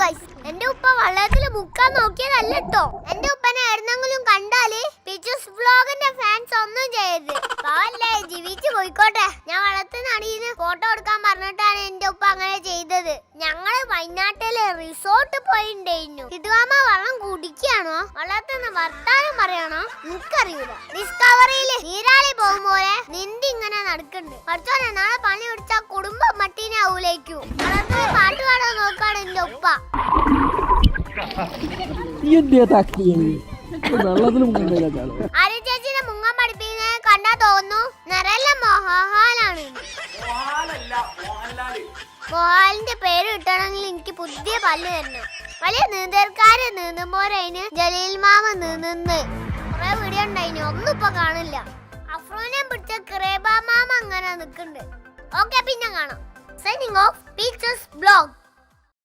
Guys എന്റെ ഉപ്പ വള്ളത്തിൽ മുക്കാൻ നോക്കിയതല്ല കേട്ടോ എന്റെ ഉപ്പനെ എവിടെന്നെങ്കിലും കണ്ടാൽ പിച്ചൂസ് വ്ലോഗിന്റെ ഫാൻസ് ഒന്നും ചെയ്യരുത്. പാവല്ലേ ജീവിച്ചു പോയിക്കോട്ടെ. ഞാൻ വള്ളത്തിൽ നടിയിന്ന് ഫോട്ടോ എടുക്കാൻ പറഞ്ഞിട്ടാണ് എന്റെ ഉപ്പ അങ്ങനെ ചെയ്തത്. ഞങ്ങൾ വയനാട്ടിലെ റിസോർട്ട് പോയിണ്ടായിരുന്നു ഇതുവാമ വള്ളം കുടിക്കാണോ? വള്ളത്തിൽ നിന്ന് വർത്താനം പറയണോ? എനിക്കറിയില്ല. ഡിസ്കവറിയിൽ നീരാളി പോകുമ്പോലെ പോലെ നിന്തി ഇങ്ങനെ നടക്കുന്നുണ്ട് പഠിച്ചോനെ നാളെ പണി പിടിച്ച കുടുംബം മട്ടീനാവൂലേക്കു വള്ളത്തിൽ ചേച്ചിനെ മുങ്ങാൻ പഠിപ്പിക്കുന്നത് കണ്ടാ തോന്നുന്നു നിറയല്ല മോഹൻലാലാണ്. മോഹൻലാലിന്റെ പേര് കിട്ടണമെങ്കിൽ എനിക്ക് പുതിയ പല്ല് തരണം വലിയ നീന്തൽക്കാര് നീന്തുമ്പോരതിന് ജലീൽ മാമ നീന്തുന്ന് കുറെ വീഡിയോ ഉണ്ടായിന് ഒന്നും ഇപ്പൊ കാണില്ല. അഫ്രോനെ പിടിച്ച ക്രേബ മാമ അങ്ങനെ നിക്കുന്നുണ്ട് ഓക്കെ പിന്നെ കാണാം. Signing off peaches blog